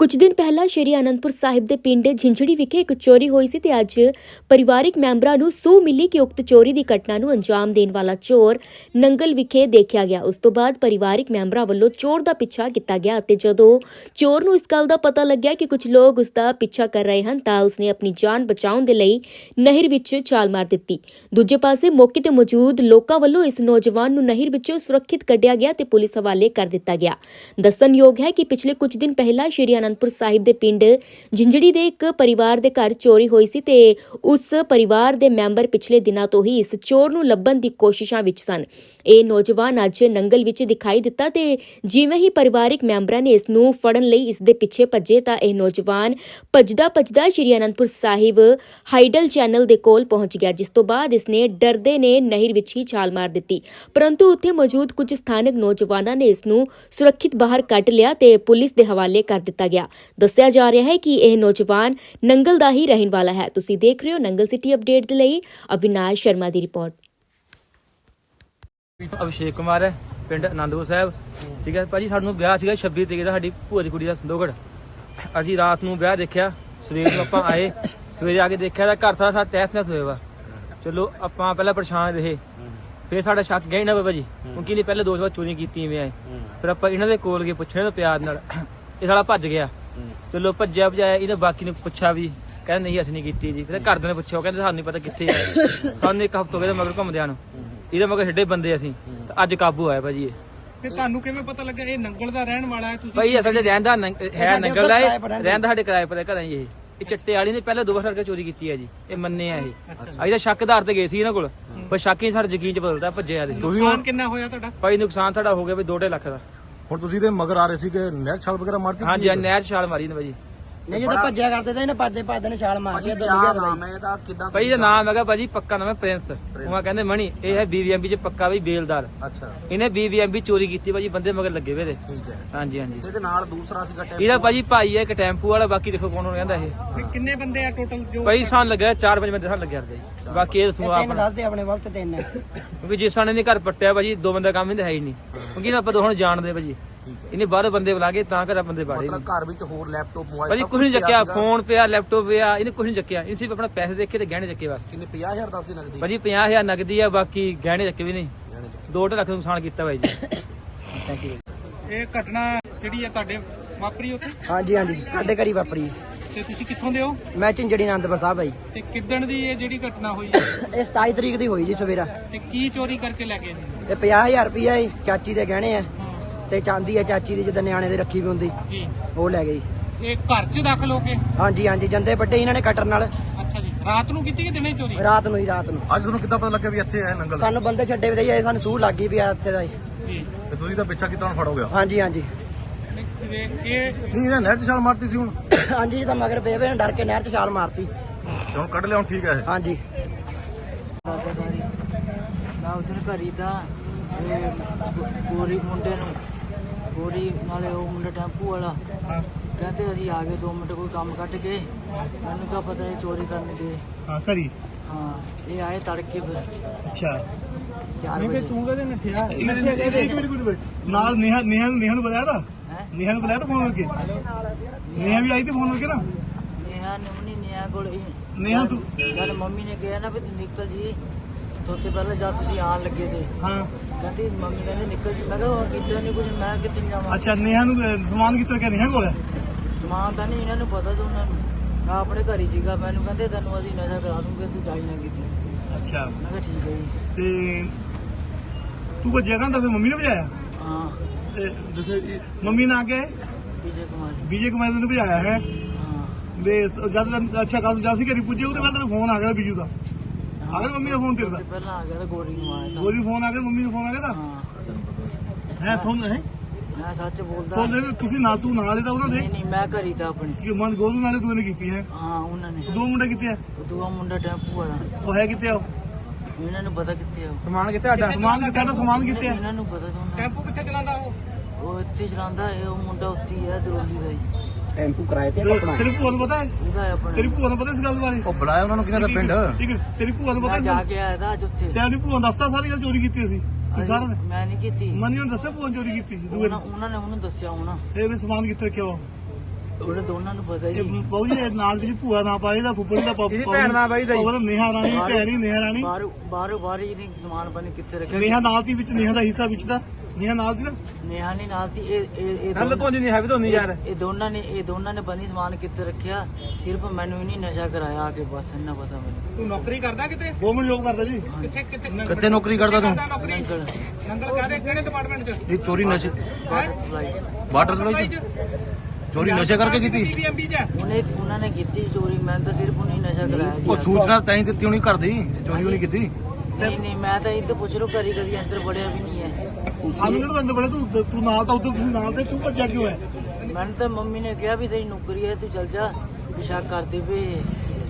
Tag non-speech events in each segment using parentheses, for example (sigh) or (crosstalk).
ਕੁਝ ਦਿਨ ਪਹਿਲਾਂ ਸ਼੍ਰੀ ਅਨੰਦਪੁਰ ਸਾਹਿਬ ਦੇ ਪਿੰਡ ਝਿੰਝੜੀ ਵਿਖੇ ਇੱਕ ਚੋਰੀ ਹੋਈ ਸੀ ਤੇ ਅੱਜ ਪਰਿਵਾਰਕ ਮੈਂਬਰਾਂ ਨੂੰ ਸੂਹ ਮਿਲੀ ਕਿ ਉਕਤ ਚੋਰੀ ਦੀ ਘਟਨਾ ਨੂੰ ਅੰਜਾਮ ਦੇਣ ਵਾਲਾ ਚੋਰ ਨੰਗਲ ਵਿਖੇ ਦੇਖਿਆ ਗਿਆ। ਉਸ ਤੋਂ ਬਾਅਦ ਪਰਿਵਾਰਿਕ ਮੈਂਬਰਾਂ ਵੱਲੋਂ ਚੋਰ ਦਾ ਪਿੱਛਾ ਕੀਤਾ ਗਿਆ ਅਤੇ ਜਦੋਂ ਚੋਰ ਨੂੰ ਇਸ ਗੱਲ ਦਾ ਪਤਾ ਲੱਗਿਆ ਕਿ ਕੁਝ ਲੋਕ ਉਸ ਦਾ ਪਿੱਛਾ ਕਰ ਰਹੇ ਹਨ ਤਾਂ ਉਸਨੇ ਆਪਣੀ ਜਾਨ ਬਚਾਉਣ ਦੇ ਲਈ ਨਹਿਰ ਵਿੱਚ ਛਾਲ ਮਾਰ ਦਿੱਤੀ। ਦੂਜੇ ਪਾਸੇ ਮੌਕੇ ਤੇ ਮੌਜੂਦ ਲੋਕਾਂ ਵੱਲੋਂ ਇਸ ਨੌਜਵਾਨ ਨੂੰ ਨਹਿਰ ਵਿੱਚੋਂ ਸੁਰੱਖਿਅਤ ਕੱਢਿਆ ਗਿਆ ਤੇ ਪੁਲਿਸ ਹਵਾਲੇ ਕਰ ਦਿੱਤਾ ਗਿਆ। ਦੱਸਣਯੋਗ ਹੈ ਕਿ ਪਿਛਲੇ ਕੁਝ ਦਿਨ ਪਹਿਲਾਂ ਸ਼੍ਰੀ ਅਨੰਦਪੁਰ ਸਾਹਿਬ ਦੇ ਪਿੰਡ ਜਿੰਜੜੀ ਦੇ ਇੱਕ ਪਰਿਵਾਰ ਦੇ ਘਰ ਚੋਰੀ ਹੋਈ ਸੀ ਤੇ ਉਸ ਪਰਿਵਾਰ ਦੇ ਮੈਂਬਰ ਪਿਛਲੇ ਦਿਨਾਂ ਤੋਂ ਹੀ ਇਸ ਚੋਰ ਨੂੰ ਲੱਭਣ ਦੀ ਕੋਸ਼ਿਸ਼ਾਂ ਵਿੱਚ ਸਨ। ਇਹ ਨੌਜਵਾਨ ਅੱਜ ਨੰਗਲ ਵਿੱਚ ਦਿਖਾਈ ਦਿੱਤਾ ਤੇ ਜਿਵੇਂ ਹੀ ਪਰਿਵਾਰਿਕ ਮੈਂਬਰਾਂ ਨੇ ਇਸ ਨੂੰ ਫੜਨ ਲਈ ਇਸ ਦੇ ਪਿੱਛੇ ਭੱਜੇ ਤਾਂ ਇਹ ਨੌਜਵਾਨ ਭੱਜਦਾ ਭੱਜਦਾ ਸ਼੍ਰੀ ਅਨੰਦਪੁਰ ਸਾਹਿਬ ਹਾਈਡਲ ਚੈਨਲ ਦੇ ਕੋਲ ਪਹੁੰਚ ਗਿਆ, ਜਿਸ ਤੋਂ ਬਾਅਦ ਇਸ ਨੇ ਡਰਦੇ ਨੇ ਨਹਿਰ ਵਿੱਚ ਹੀ ਛਾਲ ਮਾਰ ਦਿੱਤੀ। ਪਰੰਤੂ ਉੱਥੇ ਮੌਜੂਦ ਕੁਝ ਸਥਾਨਕ ਨੌਜਵਾਨਾਂ ਨੇ ਇਸ ਨੂੰ ਸੁਰੱਖਿਅਤ ਬਾਹਰ ਕੱਢ ਲਿਆ ਤੇ ਪੁਲਿਸ ਦੇ ਹਵਾਲੇ ਕਰ ਦਿੱਤਾ ਗਿਆ। ਦੱਸਿਆ ਜਾ ਰਿਹਾ ਹੈ ਕਿ ਇਹ ਨੌਜਵਾਨ ਨੰਗਲ ਦਾ ਹੀ ਰਹਿਣ ਵਾਲਾ ਹੈ। ਤੁਸੀਂ ਦੇਖ ਰਹੇ ਹੋ ਨੰਗਲ ਸਿਟੀ ਅਪਡੇਟ ਦੇ ਲਈ ਅਵਿਨਾਸ਼ ਸ਼ਰਮਾ ਦੀ ਰਿਪੋਰਟ। ਅਭਿਸ਼ੇਕ ਕੁਮਾਰ ਹੈ, ਪਿੰਡ ਆਨੰਦਪੁਰ ਸਾਹਿਬ। ਠੀਕ ਹੈ, ਭਾਜੀ, ਸਾਨੂੰ ਵਿਆਹ ਸੀਗਾ 26 ਤਰੀਕ ਦਾ, ਸਾਡੀ ਭੂਆ ਦੀ ਕੁੜੀ ਦਾ ਸੰਦੋਗੜ। ਅਸੀਂ ਰਾਤ ਨੂੰ ਵਿਆਹ ਦੇਖਿਆ, ਸਵੇਰ ਨੂੰ ਆਪਾਂ ਆਏ, ਸਵੇਰੇ ਆ ਕੇ ਦੇਖਿਆ ਤਾਂ ਘਰ ਸਾਰਾ ਸਾਰਾ ਤਹਿਸ ਨਹਿਸ ਹੋਇਆ ਵਾ। ਚਲੋ, ਆਪਾਂ ਪਹਿਲਾਂ ਪਰੇਸ਼ਾਨ ਰਹੇ। ਫਿਰ ਸਾਡਾ ਸ਼ੱਕ ਗਿਆ ਹੀ ਨਾ ਬਾਬਾ ਜੀ। ਕਿਉਂਕਿ ਇਹਨੇ ਪਹਿਲੇ ਦੋ ਵਾਰ ਚੋਰੀ ਕੀਤੀ ਐਵੇਂ ਆਏ। ਫਿਰ ਆਪਾਂ ਇਹਨਾਂ ਦੇ ਕੋਲ ਗਏ ਪੁੱਛਣੇ ਤੋਂ ਪਿਆਰ ਨਾਲ। ਇਹ ਸਾਲਾ ਭੱਜ ਗਿਆ। ਚਲੋ ਭੱਜਿਆ ਭਜਾਇਆ ਇਹਨੇ ਬਾਕੀ ਨੂੰ ਪੁੱਛਿਆ ਵੀ ਕਹਿੰਦੇ ਨਹੀਂ ਅਸੀਂ ਨਹੀਂ ਕੀਤੀ ਜੀ। ਫਿਰ ਘਰਦਿਆਂ ਨੇ ਪੁੱਛਿਆ ਉਹ ਕਹਿੰਦੇ ਸਾਨੂੰ ਨਹੀਂ ਪਤਾ ਕਿੱਥੇ ਆ। ਸਾਨੂੰ ਇੱਕ ਹਫ਼ਤਾ ਹੋ ਗਿਆ ਮਗਰ ਘੁੰਮਦਿਆਂ ਨੂੰ। ਇਹਦੇ ਮਗਰ ਛੱਡੇ ਬੰਦੇ ਅਸੀਂ। ਤਾਂ ਅੱਜ ਕਾਬੂ ਆਇਆ ਭਾਜੀ ਇਹ। ਫਿਰ ਤੁਹਾਨੂੰ ਕਿਵੇਂ ਪਤਾ ਲੱਗਾ ਇਹ ਨੰਗਲ ਦਾ ਰਹਿਣ ਵਾਲਾ ਹੈ ਤੁਸੀਂ ਭਾਈ ਅਸਲ 'ਚ ਰਹਿੰਦਾ ਹੈ ਨੰਗਲ ਦਾ ਇਹ। ਰਹਿੰਦਾ। ਸਾਡੇ ਕਿਰਾਏ ਪਰ ਘਰਾਂ ਹੀ ਇਹ। ਇਹ ਚੱਟੇ ਵਾਲੀ ਨੇ ਪਹਿਲਾਂ ਦੋ ਵਾਰ ਸੜਕ ਚੋਰੀ ਕੀਤੀ ਹੈ ਜੀ। ਇਹ ਮੰਨੇ ਆ ਇਹ। ਅਸੀਂ ਤਾਂ ਸ਼ੱਕ ਆਧਾਰ ਤੇ ਗਏ ਸੀ ਇਹਨਾਂ ਕੋਲ। ਪਰ ਸ਼ੱਕ ਹੀ ਸਾਡੇ ਯਕੀਨ 'ਚ ਬਦਲਦਾ ਭੱਜਿਆ ਦੇ ਨੁਕਸਾਨ ਕਿੰਨਾ ਹੋਇਆ ਤੁਹਾਡਾ? ਭਾਈ ਨੁਕਸਾਨ ਸਾਡਾ ਹੋ ਗਿਆ ਵੀ 2.5 ਲੱਖ ਦਾ। ਹੁਣ ਤੁਸੀਂ ਤੇ ਮਗਰ ਆ ਰਹੇ ਸੀ ਕਿ ਨਹਿਰ ਛਾਲ ਵਗੈਰਾ ਮਾਰਤੀ ਹਾਂਜੀ ਨਹਿਰ ਛਾਲ ਮਾਰੀ ਨੇ ਭਾਜੀ ਨਹੀਂ ਜਦੋਂ ਭੱਜਿਆ ਕਰਦੇ ਤਾਂ ਇਹਨੇ ਭੱਜਦੇ ਭੱਜਦੇ ਨੇ ਛਾਲ ਮਾਰ ਕੇ ਕਿਆ ਨਾਮ ਹੈ ਇਹਦਾ ਕਿਦਾਂ ਭਾਈ ਇਹਦਾ ਨਾਮ ਹੈਗਾ ਭਾਜੀ ਪੱਕਾ ਨਾਮ ਹੈ ਪ੍ਰਿੰਸ। ਉਹ ਕਹਿੰਦੇ ਮਣੀ ਇਹ ਹੈ ਬੀਵੀਐਮਬੀ 'ਚ ਪੱਕਾ ਵੀ ਬੇਲਦਾਰ। ਅੱਛਾ। ਇਹਨੇ ਬੀਵੀਐਮਬੀ ਚੋਰੀ ਕੀਤੀ ਭਾਜੀ ਬੰਦੇ ਮਗਰ ਲੱਗੇ ਵੇ ਦੇ ਠੀਕ ਹੈ। ਹਾਂਜੀ ਹਾਂਜੀ। ਤੇ ਇਹਦੇ ਨਾਲ ਦੂਸਰਾ ਸੀਗਾ ਟੈਂਪੂ ਇਹਦਾ ਭਾਜੀ ਭਾਈ ਹੈ ਇੱਕ ਟੈਂਪੂ ਵਾਲਾ ਬਾਕੀ ਦੇਖੋ ਕੌਣ ਕੌਣ ਕਹਿੰਦਾ ਇਹ। ਤੇ ਕਿੰਨੇ ਬੰਦੇ ਆ ਟੋਟਲ ਜੋ ਭਾਈ ਸਾਨੂੰ ਲੱਗਿਆ ਚਾਰ ਪੰਜ ਬੰਦੇ ਸਾਨੂੰ ਲੱਗਿਆ ਜੀ ਬਾਕੀ ਇਹ ਦੱਸੂਗਾ ਤਿੰਨ ਆਪਣਾ। ਦੱਸਦੇ ਆਪਣੇ ਵਕਤ ਤਿੰਨ ਹੈ ਕਿਉਂਕਿ ਜਿਸ ਸਾਨੇ ਨੇ ਘਰ ਪੱਟਿਆ ਭਾਜੀ ਦੋ ਬੰਦਾ ਕੰਮ ਇਹਦਾ ਹੈ ਹੀ ਨਹੀਂ। ਕਿਉਂਕਿ ਆਪਾਂ ਨੂੰ ਜਾਣਦੇ ਭਾਜੀ। ਇਹਨੇ ਬਾਹਰੋਂ ਬੰਦੇ ਬੁਲਾ ਕੇ ਤਾਂ ਘਰ ਬੰਦੇ ਬਾੜੇ ਮਤਲਬ ਘਰ ਵਿੱਚ ਹੋਰ ਲੈਪਟਾਪ ਮੋਬਾਈਲ ਭਾਜੀ ਕੁਝ ਨਹੀਂ ਚੱਕਿਆ ਫੋਨ ਪਿਆ ਲੈਪਟਾਪ ਪਿਆ ਇਹਨੇ ਕੁਝ ਨਹੀਂ ਚੱਕਿਆ। ਇਹ ਸਿਰਫ ਆਪਣਾ ਪੈਸੇ ਦੇਖੇ ਤੇ ਗਹਿਣੇ ਚੱਕੇ ਬਸ। ਕਿੰਨੇ 50000 ਦੱਸ ਦੀ ਨਗਦੀ ਭਾਜੀ 50000 ਨਗਦੀ ਆ ਬਾਕੀ ਗਹਿਣੇ ਚੱਕੇ ਵੀ ਨਹੀਂ। ਜਾਣੇ ਚ। 2 ਲੱਖ ਦਾ ਨੁਕਸਾਨ ਕੀਤਾ ਭਾਈ ਜੀ। ਥੈਂਕ ਯੂ ਇਹ ਘਟਨਾ ਜਿਹੜੀ ਹੈ ਤੁਹਾਡੇ ਵਾਪਰੀ ਉੱਥੇ? ਹਾਂਜੀ ਹਾਂਜੀ। ਸਾਡੇ ਘਰੀ ਵਾਪਰੀ। ਤੇ ਤੁਸੀਂ ਕਿੱਥੋਂ ਦੇ ਹੋ? ਮੈਂ ਝਿੰਜੜੀ ਆਨੰਦਪੁਰ ਸਾਹਿਬ ਆਈ ਤੇ ਕਿੱਦਣ ਦੀ ਇਹ ਜਿਹੜੀ ਘਟਨਾ ਹੋਈ? ਹੈ (coughs) ਇਹ 27 ਤਰੀਕ ਦੀ ਹੋਈ ਜੀ ਸਵੇਰਾ। ਤੇ ਕੀ ਚੋਰੀ ਕਰਕੇ ਲੈ ਗਏ ਸੀ ਤੇ 50000 ਰੁਪਇਆ ਚਾਚੀ ਦੇ ਗਹਿਣੇ ਆ। ਤੇ ਚਾਂਦੀ ਆ ਚਾਚੀ ਦੀ ਜਦੋਂ ਨਿਆਣੇ ਦੇ ਰੱਖੀ ਵੀ ਹੁੰਦੀ। ਜੀ। ਉਹ ਲੈ ਗਈ। ਇਹ ਘਰ 'ਚ ਦਾਖਲ ਹੋ ਕੇ? ਹਾਂਜੀ ਹਾਂਜੀ ਜੰਦੇ ਵੱਡੇ ਇਹਨਾਂ ਨੇ ਕਟਰ ਨਾਲ। ਅੱਛਾ ਜੀ। ਰਾਤ ਨੂੰ ਕੀਤੀ ਕਿ ਦਿਨੇ ਚੋਰੀ? ਰਾਤ ਨੂੰ ਹੀ ਰਾਤ ਨੂੰ। ਅੱਜ ਤੁਹਾਨੂੰ ਕਿੱਦਾਂ ਪਤਾ ਲੱਗਿਆ ਵੀ ਇੱਥੇ ਹੈ ਨੰਗਲ? ਸਾਨੂੰ ਬੰਦੇ ਛੱਡੇ ਵੀ ਦੇ ਸਾਨੂੰ ਸੂਹ ਲੱਗ ਗਈ ਵੀ ਆ ਇੱਥੇ ਦਾ ਹੀ। ਜੀ। ਤੇ ਤੁਸੀਂ ਤਾਂ ਪਿੱਛਾ ਕੀਤਾ ਹੁਣ ਫੜ ਹੋ ਗਿਆ? ਹਾਂਜੀ ਹਾਂਜੀ। ਤੇ ਇਹ ਨਹੀਂ ਇਹਨੇ ਨਹਿਰ 'ਚ ਛਾਲ ਮਾਰਤੀ ਸੀ ਹੁਣ। ਹਾਂਜੀ ਤਾਂ ਮਗਰ ਬੇਬੇ ਨੇ ਡਰ ਕੇ ਨਹਿਰ 'ਚ ਛਾਲ ਮਾਰਤੀ। ਤੇ ਹੁਣ ਕੱਢ ਲਿਆ ਹੁਣ ਠੀਕ ਹੈ ਇਹ। ਹਾਂਜੀ। ਮੈਂ ਉਧਰ ਘਰੀ ਤਾਂ ਗੋਰੀ ਮੁੰਡੇ ਨੂੰ ਗੋਰੀ ਨਾਲੇ ਉਹ ਮੁੰਡਾ ਟੈਂਪੂ ਵਾਲਾ। ਕਹਿੰਦੇ ਅਸੀਂ ਆ ਗਏ 2 ਮਿੰਟ ਕੋਈ ਕੰਮ ਕੱਢ ਕੇ। ਮੈਨੂੰ ਤਾਂ ਪਤਾ ਇਹ ਚੋਰੀ ਕਰਨ ਦੇ ਹਾਂ ਘਰੀ? ਹਾਂ ਇਹ ਆਏ ਤੜਕੇ ਫਿਰ। ਅੱਛਾ। 4 ਵਜੇ। ਤੂੰ ਕਦੇ ਨੱਠਿਆ? ਨਾਲ ਨੇਹਾ ਨੇਹਾ ਨੇਹਾ ਨੂੰ ਬੁਲਾਇਆ ਤਾਂ? ਨੇਹਾ ਨੂੰ ਬੁਲਾਇਆ ਤਾਂ ਫੋਨ ਕਰਕੇ? ਨੇਹਾ ਵੀ ਆਈ ਤੇ ਫੋਨ ਕਰਕੇ ਨਾ? ਨੇਹਾ ਨੇ ਮਨੀ ਨੇਹਾ ਕੋਲ ਹੀ। ਨੇਹਾ ਤੂੰ ਜਦ ਮੰਮੀ ਨੇ ਕਿਹਾ ਨਾ ਵੀ ਤੂੰ ਨਿਕਲ ਜੀ। ਤੋਤੇ ਪਹਿਲਾਂ ਜਦ ਤੁਸੀਂ ਆਣ ਲੱਗੇ ਤੇ। ਹਾਂ। ਕਹਿੰਦੀ ਮੰਮੀ ਕਹਿੰਦੀ ਨਿਕਲ ਜੀ। ਮੈਂ ਕਿਹਾ ਉਹ ਕਿਤੇ ਨਹੀਂ ਕੁਝ ਮੈਂ ਕਿੱਥੇ ਜਾਵਾਂ? ਅੱਛਾ ਨੇਹਾ ਨੂੰ ਅਹ, ਸਮਾਨ ਕਿੱਥੇ ਰੱਖਿਆ? ਨੇਹਾ ਕੋਲ? ਹੈ ਸਮਾਨ ਤਾਂ ਨਹੀਂ ਇਹਨਾਂ ਨੂੰ ਪਤਾ ਤਾਂ ਉਹਨਾਂ ਨੂੰ। ਮੈਂ ਆਪਣੇ ਘਰ ਹੀ ਸੀਗਾ ਮੈਨੂੰ ਕਹਿੰਦੇ ਤੈਨੂੰ ਅਸੀਂ ਨਸ਼ਾ ਕਰਾ ਦੂੰਗੇ ਤੂੰ ਜਾਈ ਨਾ ਕੀਤੀ। ਅੱਛਾ। ਮੈਂ ਕਿਹਾ ਠੀਕ ਹੈ ਜੀ। ਤੇ ਤੂੰ ਕੋ ਜਗ੍ਹਾ ਤਾਂ ਫਿਰ ਮੰਮੀ ਨੇ ਵਜਾਇਆ ਹਾਂ। ਤੇ ਮੰਮੀ ਨੇ ਆ ਕੇ ਵਿਜੇ ਕੁਮਾਰ ਵਿਜੇ ਕੁਮਾਰ ਨੇ ਵਜਾਇਆ ਹੈ? ਹਾਂ। ਬੇਸ ਜਦ ਤੱਕ- ਅੱਛਾ ਕੱਲ ਜਾ ਸੀ ਘਰੀ ਪੁੱਜੇ ਉਹਦੇ ਬਾਅਦ ਤੈਨੂੰ ਫੋਨ ਆ ਗਿਆ ਬੀਜੂ ਦਾ। ਆ ਗਿਆ ਮੰਮੀ ਦਾ ਫੋਨ ਤੇਰੇ ਦਾ। ਤੇ ਪਹਿਲਾਂ ਆ ਗਿਆ ਤਾਂ ਗੋਰੀ ਨੂੰ ਆਇਆ ਤਾਂ। ਗੋਰੀ ਫੋਨ ਆ ਗਿਆ ਮੰਮੀ ਦਾ ਫੋਨ ਆ ਗਿਆ ਤਾਂ। ਹਾਂ। ਹੈ ਤੁਹਾਨੂੰ ਹੈ ਮੈਂ ਸੱਚ ਬੋਲਦਾ। ਤੁਹਾਨੂੰ ਤੁਸੀਂ ਨਾ ਤੂੰ ਨਾਲ ਇਹਦਾ ਉਹਨਾਂ ਨਹੀਂ ਦੇ। ਨਹੀਂ ਮੈਂ ਘਰੀ ਤਾਂ ਆਪਣੀ। ਕਿ ਮਨ ਗੋਰੂ ਨਾਲੇ ਤੂੰ ਨੇ ਕੀਤੀ ਹੈ? ਹਾਂ ਉਹਨਾਂ ਨੇ। ਦੋ ਮੁੰਡੇ ਕਿੱਥੇ ਆ? ਦੂਆ ਮੁੰਡਾ ਟੈਂਪੂ ਵਾਲਾ। ਉਹ ਹੈ ਕਿੱਥੇ ਆ ਉਹ? ਇਹਨਾਂ ਨੂੰ ਪਤਾ ਕਿੱਥੇ ਆ। ਸਮਾਨ ਕਿੱਥੇ ਸਾਡਾ ਸਮਾਨ ਕਿੱਥੇ ਸਾਡਾ ਸਮਾਨ ਕਿੱਥੇ ਆ? ਇਹਨਾਂ ਨੂੰ ਪਤਾ ਤਾਂ ਉਹਨਾਂ ਟੈਂਪੂ ਕਿੱਥੇ ਚਲਾਉਂਦਾ ਉਹ। ਉਹ ਇੱਥੇ ਚਲਾਉਂਦਾ ਹੈ ਉਹ ਮੁੰਡਾ ਉੱਥੇ ਹੀ ਹੈ ਦਰੋਲੀ ਦਾ ਹੀ। ਟੈਂਪੂ ਕਿਰਾਏ ਤੇ ਤੇਰੀ ਭੂਆ ਨੂੰ ਪਤਾ ਹੈ? ਉਹਦਾ ਹੈ ਆਪਣਾ। ਤੇਰੀ ਭੂਆ ਨੂੰ ਪਤਾ ਇਸ ਗੱਲ ਬਾਰੇ? ਉਹ ਬੁਲਾਇਆ ਉਹਨਾਂ ਨੂੰ ਕਿਹਨਾਂ ਦਾ ਪਿੰਡ? ਠੀਕ ਹੈ। ਤੇਰੀ ਭੂਆ ਨੂੰ ਮੈਂ ਪਤਾ ਜਾ ਕੇ ਆਇਆ ਤਾਂ ਅੱਜ ਉੱਥੇ। ਤੇਰੀ ਭੂਆ ਨੂੰ ਦੱਸਦਾ ਸਾਰੀ ਗੱਲ ਚੋਰੀ ਕੀਤੀ ਅਸੀਂ। ਤੂੰ ਸਾਰਾ ਨੇ? ਮੈਂ ਨਹੀਂ ਕੀਤੀ। ਮਨੀ ਨੂੰ ਦੱਸਿਆ ਭੂਆ ਨੇ ਚੋਰੀ ਕੀਤੀ ਦੂਏ ਉਹਨਾਂ ਉਹਨਾਂ ਨੇ ਉਹਨੂੰ ਦੱਸਿਆ ਹੋਣਾ। ਇਹ ਵੀ ਸਮਾਨ ਕਿੱਥੇ ਰੱਖਿਆ ਵਾ? ਉਹਦੇ ਦੋਨਾਂ ਨੂੰ ਪਤਾ ਇਹ ਜੀ ਬਾਊ ਜੀ ਇਹ ਨਾਲ ਜਿਹੜੀ ਭੂਆ ਨਾ ਪਾਏ ਦਾ ਫੁੱਫੜੀ ਦਾ ਪਾਪਾ ਇਹਦੀ ਭੈਣ ਨਾਲ ਬਾਈ ਦਾ ਜੀ। ਨੇਹਾ ਰਾਣੀ ਭੈਣੀ ਨੇਹਾ ਰਾਣੀ। ਬਾਹਰ ਬਾਹਰੋਂ ਬਾਹਰ ਹੀ ਨਹੀਂ ਸਮਾਨ ਪਾਣੀ ਕਿੱਥੇ ਰੱਖਿਆ। ਨੇਹਾ ਨਾਲ ਦੀ ਵਿੱਚ ਨੇਹਾ ਦਾ ਹਿੱਸਾ ਵਿੱਚ ਦਾ? ਨੇਹਾ ਨਾਲ ਦੀ ਨਾ? ਨੇਹਾ ਨੇ ਨਾਲ ਤੀ ਇਹ ਇਹ ਇਹ ਨਾਲ ਦੋਨ- ਤੋਂ ਨਹੀਂ ਹੈ ਵੀ ਤੁਹਾਨੂੰ ਯਾਰ। ਇਹ ਦੋਨਾਂ ਨੇ ਇਹ ਦੋਨਾਂ ਨੇ ਬਣੀ ਸਮਾਨ ਕਿੱਥੇ ਰੱਖਿਆ? ਸਿਰਫ ਮੈਨੂੰ ਹੀ ਨਹੀਂ ਨਸ਼ਾ ਕਰਾਇਆ ਆ ਕੇ ਬਸ ਇੰਨਾ ਪਤਾ ਮੈਨੂੰ। ਤੂੰ ਨੌਕਰੀ ਕਰਦਾ ਕਿਤੇ? ਗਵਰਨਮੈਂਟ ਜੋਬ ਕਰਦਾ ਜੀ। ਕਿੱਥੇ ਕਿੱਥੇ ਕਿੱਥੇ ਨੌਕਰੀ ਕਰਦਾ ਤੂੰ? ਨੌਕਰੀ? ਨੰਗਲ। ਨੰਗਲ ਕਾਹਦੇ ਕਿਹੜੇ ਡਿਪਾਰਟਮੈਂਟ 'ਚ? ਇਹ ਚੋਰੀ ਨਸ਼ੇ ਵਾਟਰ ਸਪਲਾਈ ਵਾਟਰ ਸਪਲਾਈ ਚ? ਚੋਰੀ ਨਸ਼ੇ ਕਰਕੇ ਕੀਤੀ? ਬੀਬੀਐਮਬੀ 'ਚ ਉਹਨੇ ਉਹਨਾਂ ਨੇ ਕੀਤੀ ਚੋਰੀ ਮੈਂ ਤਾਂ ਸਿਰਫ ਉਹਨੇ ਹੀ ਨਸ਼ਾ ਕਰਾਇਆ ਜੀ ਉਹ ਸੂਚਨਾ ਤੈਂ ਹੀ ਦਿੱਤੀ ਹੋਣੀ ਘਰ ਦੀ ਚੋਰੀ ਹੋਣੀ ਕੀਤੀ। ਨਹੀਂ ਨਹੀਂ ਮੈਂ ਤਾਂ ਇਹ ਤਾਂ ਪੁੱਛ ਲੋ ਕਰੀ ਕਦੀ ਅੰਦਰ ਵੜਿਆ ਵੀ ਨਹੀਂ ਹੈ। ਸਾਨੂੰ ਕਿਹੜਾ ਬੰਦੇ ਬੜੇ ਤੂੰ ਤੂੰ ਨਾਲ ਤਾਂ ਉਧਰ ਤੁਸੀਂ ਨਾਲ ਤੇ ਤੂੰ ਭੱਜਿਆ ਕਿਉਂ ਹੈ? ਮੈਨੂੰ ਤਾਂ ਮੰਮੀ ਨੇ ਕਿਹਾ ਵੀ ਤੇਰੀ ਨੌਕਰੀ ਹੈ ਤੂੰ ਚੱਲ ਜਾ ਪਿਸ਼ਾਬ ਕਰਦੇ ਵੀ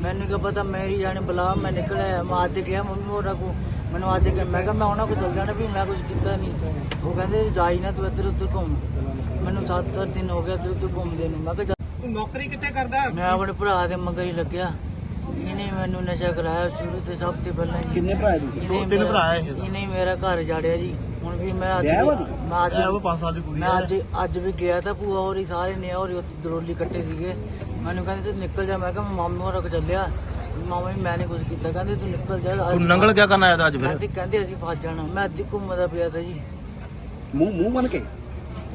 ਮੈਨੂੰ ਕੀ ਪਤਾ ਮੇਰੀ ਜਾਨ ਬੁਲਾ ਮੈਂ ਨਿਕਲਿਆ ਮੈਂ ਅੱਜ ਗਿਆ ਮੰਮੀ ਹੋਰਾਂ ਕੋ ਮੈਨੂੰ ਅੱਜ ਮੈਂ ਕਿਹਾ ਮੈਂ ਉਹਨਾਂ ਕੋ ਚੱਲ ਜਾਣਾ ਵੀ ਮੈਂ ਕੁਝ ਕੀਤਾ ਨਹੀਂ। ਉਹ ਕਹਿੰਦੇ ਜਾਈ ਨਾ ਤੂੰ ਇੱਧਰ ਉੱਧਰ ਘੁੰਮ। ਮੈਨੂੰ 7-8 ਦਿਨ ਹੋ ਗਿਆ ਇੱਧਰ ਉੱਧਰ ਘੁੰਮਦੇ ਨੂੰ। ਮੈਂ ਕਿਹਾ। ਤੂੰ ਨੌਕਰੀ ਕਿੱਥੇ ਕਰਦਾ? ਮੈਂ ਆਪਣੇ ਭਰਾ ਦੇ ਮਗਰ ਹੀ ਲੱਗਿਆ। ਇਹਨੇ ਮੈਨੂੰ ਨਸ਼ਾ ਕਰਾਇਆ ਸ਼ੁਰੂ ਤੋਂ ਸਭ ਤੋਂ ਪਹਿਲਾਂ ਹੀ। ਕਿੰਨੇ ਭਰਾ ਤੁਸੀਂ? ਇਹਨੇ ਤਿੰਨ ਮੇਰਾ- ਭਰਾ ਹੈ ਇਹ। ਇਹਨੇ ਮੇਰਾ ਘਰ ਜਾੜਿਆ ਜੀ। ਹੁਣ ਵੀ ਮੈਂ ਅੱਜ ਵਿਆਹ ਵਾ ਮੈਂ ਅੱਜ ਉਹ 5 ਸਾਲ ਦੀ ਕੁੜੀ ਮੈਂ ਹੈ। ਅੱਜ ਅੱਜ ਵੀ ਗਿਆ ਤਾਂ ਭੂਆ ਹੋਰੀ ਸਾਰੇ ਨੇ ਹੋਰੀ ਉੱਥੇ ਦਰੋਲੀ ਕੱਟੇ ਸੀਗੇ। ਮੈਨੂੰ ਕਹਿੰਦੇ ਤੂੰ ਨਿਕਲ ਜਾ। ਮੈਂ ਕਿਹਾ ਮੈਂ ਮਾਮੇ ਹੋਰਾਂ ਕੋ ਚੱਲਿਆ। ਮਾਮਾ ਵੀ ਮੈਂ ਨਹੀਂ ਕੁਝ ਕੀਤਾ। ਕਹਿੰਦੇ ਤੂੰ ਨਿਕਲ ਜਾ। ਤੂੰ ਨੰਗਲ ਕਿਆ ਕਰਨ ਆਇਆ ਤਾ ਅੱਜ ਫਿਰ? ਕਹਿੰਦੇ ਕਹਿੰਦੇ ਅਸੀਂ ਫਸ ਜਾਣਾ। ਮੈਂ ਅੱਧੀ ਘੁੰਮਦਾ ਪਿਆ ਤਾ ਜੀ। ਮੂੰਹ ਮੂੰਹ ਬਨ ਕੇ?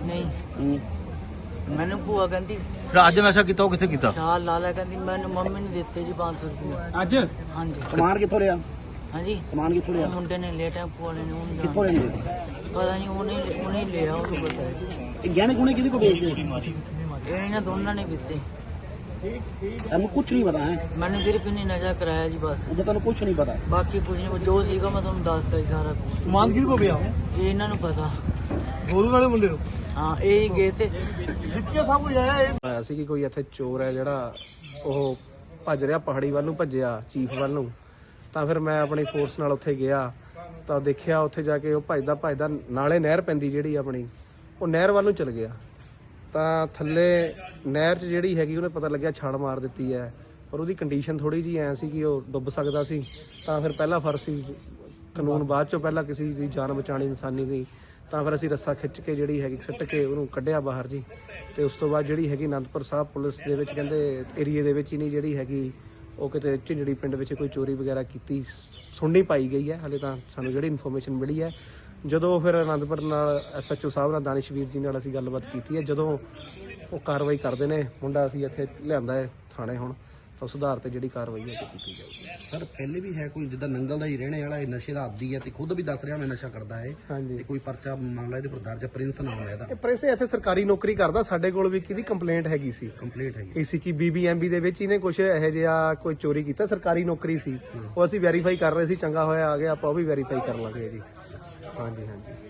ਨਹੀਂ। ਮੈਨੂੰ ਭੂਆ ਕਹਿੰਦੀ ਫਿਰ ਅੱਜ ਨਸ਼ਾ ਕੀਤਾ ਉਹ ਕਿੱਥੇ ਕੀਤਾ? ਸ਼ਾਲ ਲਾ ਲੈ ਕਹਿੰਦੀ ਮੈਨੂੰ ਮੰਮੀ ਨੇ ਦਿੱਤੇ ਜੀ 500 ਰੁਪਏ ਅੱਜ? ਹਾਂਜੀ। ਸਮਾਨ ਕਿੱਥੋਂ ਲਿਆ? ਹਾਂਜੀ। ਸਮਾਨ ਕਿੱਥੋਂ ਉਹ ਮੁੰਡੇ ਨੇ ਲੈ ਟੈਂਪੂ ਵਾਲੇ ਨੇ ਉਹਨੂੰ ਕਿੱਥੋਂ ਲੈਂਦੇ ਪਤਾ ਨਹੀਂ ਉਹਨੇ ਉਹਨੇ ਹੀ ਲਿਆ ਉਹਨੂੰ ਪਤਾ ਹੈ ਇਹ ਗਹਿਣੇ ਗੁਣੇ ਕਿਹਦੇ ਕੋ ਵੇਚਦੇ? ਇਹ ਇਹਨਾਂ ਦੋਨਾਂ ਨੇ ਦਿੱਤੇ। ਤੈਨੂੰ ਕੁਝ ਨਹੀਂ ਪਤਾ ਹੈ? ਮੈਨੂੰ ਸਿਰਫ ਇਹਨੇ ਨਸ਼ਾ ਕਰਾਇਆ ਜੀ ਬਸ। ਉਹ ਤੈਨੂੰ ਕੁਝ ਨਹੀਂ ਪਤਾ। ਬਾਕੀ ਕੁਝ ਨਹੀਂ ਜੋ ਸੀਗਾ ਮੈਂ ਤੁਹਾਨੂੰ ਦੱਸਤਾ ਜੀ ਸਾਰਾ ਕੁਝ ਸਮਾਨ ਕਿਹਦੇ ਕੋ ਪਿਆ? ਇਹ ਇਹਨਾਂ ਨੂੰ ਪਤਾ। ਗੋਲੂ ਵਾਲੇ ਮੁੰਡੇ ਨੂੰ? ਹਾਂ ਇਹ ਹੀ ਗਏ ਤੇ। ਸਿੱਖਿਆ ਸਭ ਕੁਝ ਆਇਆ ਇਹ? ਆਇਆ ਸੀ ਕਿ ਕੋਈ ਇੱਥੇ ਚੋਰ ਹੈ ਜਿਹੜਾ ਉਹ ਭੱਜ ਰਿਹਾ ਪਹਾੜੀ ਵੱਲ ਨੂੰ ਭੱਜਿਆ ਚੀਫ ਵੱਲ ਨੂੰ। ਤਾਂ ਫਿਰ ਮੈਂ ਆਪਣੀ ਫੋਰਸ ਨਾਲ ਉੱਥੇ ਗਿਆ ਤਾਂ ਦੇਖਿਆ ਉੱਥੇ ਜਾ ਕੇ ਉਹ ਭੱਜਦਾ ਭੱਜਦਾ ਨਾਲੇ ਨਹਿਰ ਪੈਂਦੀ ਜਿਹੜੀ ਆਪਣੀ ਉਹ ਨਹਿਰ ਵੱਲ ਨੂੰ ਚਲ ਗਿਆ। ਤਾਂ ਥੱਲੇ ਨਹਿਰ 'ਚ ਜਿਹੜੀ ਹੈਗੀ ਉਹਨੇ ਪਤਾ ਲੱਗਿਆ ਛਾਲ ਮਾਰ ਦਿੱਤੀ ਹੈ ਪਰ ਉਹਦੀ ਕੰਡੀਸ਼ਨ ਥੋੜੀ ਜੀ ਐ ਸੀ ਕਿ ਉਹ ਡੁੱਬ ਸਕਦਾ ਸੀ। ਤਾਂ ਫਿਰ ਪਹਿਲਾ ਫਰਜ਼ ਸੀ ਕਾਨੂੰਨ ਬਾਅਦ ਚੋਂ ਪਹਿਲਾਂ ਕਿਸੇ ਦੀ ਜਾਨ ਬਚਾਣੀ ਇਨਸਾਨੀ ਦੀ, ਤਾਂ ਫਿਰ ਅਸੀਂ ਰੱਸਾ ਖਿੱਚ ਕੇ ਜਿਹੜੀ ਹੈਗੀ ਸੱਟ ਕੇ ਉਹਨੂੰ ਕੱਢਿਆ ਬਾਹਰ ਜੀ। ਤੇ ਉਸ ਤੋਂ ਬਾਅਦ ਜਿਹੜੀ ਹੈਗੀ ਅਨੰਦਪੁਰ ਸਾਹਿਬ ਪੁਲਿਸ ਦੇ ਵਿੱਚ ਕਹਿੰਦੇ ਏਰੀਏ ਦੇ ਵਿੱਚ ਹੀ ਨਹੀਂ ਜਿਹੜੀ ਹੈਗੀ, ਉਹ ਕਿਤੇ ਝਿੰਜੜੀ ਪਿੰਡ ਵਿੱਚ ਕੋਈ ਚੋਰੀ ਵਗੈਰਾ ਕੀਤੀ, ਸੁਣਨੀ ਪਾਈ ਗਈ ਹੈ। ਹਲੇ ਤਾਂ ਸਾਨੂੰ ਜਿਹੜੀ ਇਨਫੋਰਮੇਸ਼ਨ ਮਿਲੀ ਹੈ। ਜਦੋਂ ਫਿਰ ਅਨੰਦਪੁਰ ਨਾਲ ਐਸਐਚਓ ਸਾਹਿਬ ਨਾਲ, ਦਾਨਿਸ਼ਵੀਰ ਜੀ ਨਾਲ ਅਸੀਂ ਗੱਲਬਾਤ ਕੀਤੀ ਹੈ। ਜਦੋਂ ਉਹ ਕਾਰਵਾਈ ਕਰਦੇ ਨੇ, ਮੁੰਡਾ ਅਸੀਂ ਇੱਥੇ ਲਿਆਂਦਾ ਹੈ ਥਾਣੇ ਹੁਣ। ਤਾਂ ਸੁਧਾਰ ਤੇ ਜਿਹੜੀ ਕਾਰਵਾਈ ਹੈ ਉਹ ਕੀਤੀ ਜਾਊਗੀ। ਸਰ ਪਹਿਲੇ ਵੀ ਹੈ ਕੋਈ ਜਿੱਦਾਂ ਨੰਗਲ ਦਾ ਹੀ ਰਹਿਣੇ ਵਾਲਾ ਇਹ ਨਸ਼ੇ ਦਾ ਆਦੀ ਹੈ ਤੇ ਖੁਦ ਵੀ ਦੱਸ ਰਿਹਾ ਮੈਂ ਨਸ਼ਾ ਕਰਦਾ ਹੈ ਹਾਂਜੀ। ਤੇ ਕੋਈ ਪਰਚਾ ਮਾਮਲਾ ਇਹਦੇ ਪਰ ਦਰਜ ਹੈ, ਪ੍ਰਿੰਸ ਨਾਮ ਹੈ ਇਹਦਾ ਇਹ ਪ੍ਰਿੰਸ ਇੱਥੇ ਸਰਕਾਰੀ ਨੌਕਰੀ ਕਰਦਾ ਸਾਡੇ ਕੋਲ ਵੀ ਕਿਹਦੀ ਕੰਪਲੇਂਟ ਹੈਗੀ ਸੀ? ਕੰਪਲੀਟ ਹੈਗੀ। ਏਸੀ ਕੀ ਬੀਬੀਐਮਬੀ ਦੇ ਵਿੱਚ ਇਹਨੇ ਕੁਝ ਇਹੋ ਜਿਹਾ ਕੋਈ ਚੋਰੀ ਕੀਤਾ ਸਰਕਾਰੀ ਨੌਕਰੀ ਸੀ। ਉਹ ਅਸੀਂ ਵੈਰੀਫਾਈ ਕਰ ਰਹੇ ਸੀ ਚੰਗਾ ਹੋਇਆ ਆ ਗਿਆ ਆਪਾਂ ਉਹ ਵੀ ਵੈਰੀਫਾਈ ਕਰ ਲਾਂਗੇ ਜੀ। ਹਾਂਜੀ ਹਾਂਜੀ।